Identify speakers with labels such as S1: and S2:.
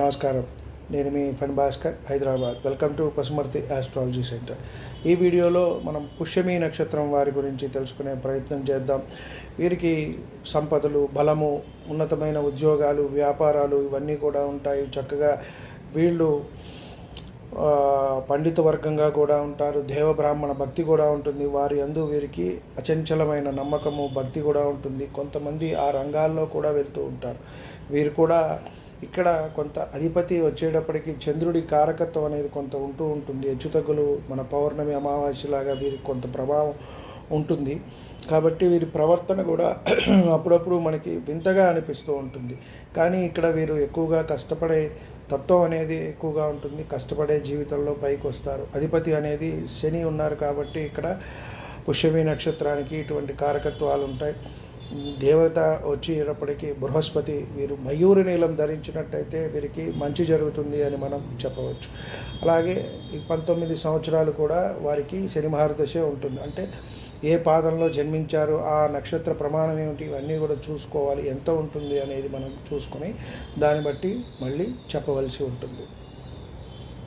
S1: నమస్కారం. నేను మీ fund Bhaskar Hyderabad. Welcome to Pasumarthi astrology centre ఈ వీడియోలో మనం పుష్యమి నక్షత్రం వారి గురించి తెలుసుకునే ప్రయత్నం చేద్దాం. వీరికి సంపదలు బలము ఉన్నతమైన ఉద్యోగాలు వ్యాపారాలు ఇవన్నీ కూడా ఉంటాయి. చక్కగా వీళ్ళు పండిత వర్గంగా కూడా ఉంటారు. దేవ బ్రాహ్మణ భక్తి కూడా ఉంటుంది. వారి అందు వీరికి అచంచలమైన నమ్మకము భక్తి కూడా ఉంటుంది. కొంతమంది ఆ రంగాల్లో కూడా వెళ్తూ ఉంటారు. వీరు కూడా ఇక్కడ కొంత అధిపతి వచ్చేటప్పటికి చంద్రుడి కారకత్వం అనేది కొంత ఉంటూ ఉంటుంది. హెచ్చుతగ్గులు మన పౌర్ణమి అమావాస్యలాగా వీరికి కొంత ప్రభావం ఉంటుంది. కాబట్టి వీరి ప్రవర్తన కూడా అప్పుడప్పుడు మనకి వింతగా అనిపిస్తూ ఉంటుంది. కానీ ఇక్కడ వీరు ఎక్కువగా కష్టపడే తత్వం అనేది ఎక్కువగా ఉంటుంది. కష్టపడే జీవితంలో పైకి వస్తారు. అధిపతి అనేది శని ఉన్నారు కాబట్టి ఇక్కడ పుష్యమి నక్షత్రానికి ఇటువంటి కారకత్వాలు ఉంటాయి. దేవత వచ్చేటప్పటికి బృహస్పతి వీరు మయూరి నీలం ధరించినట్టయితే వీరికి మంచి జరుగుతుంది అని మనం చెప్పవచ్చు. అలాగే ఈ పంతొమ్మిది సంవత్సరాలు కూడా వారికి శని ఉంటుంది. అంటే ఏ పాదంలో జన్మించారు ఆ నక్షత్ర ప్రమాణం ఏమిటి ఇవన్నీ కూడా చూసుకోవాలి ఎంత ఉంటుంది అనేది మనం చూసుకొని దాన్ని బట్టి మళ్ళీ చెప్పవలసి ఉంటుంది.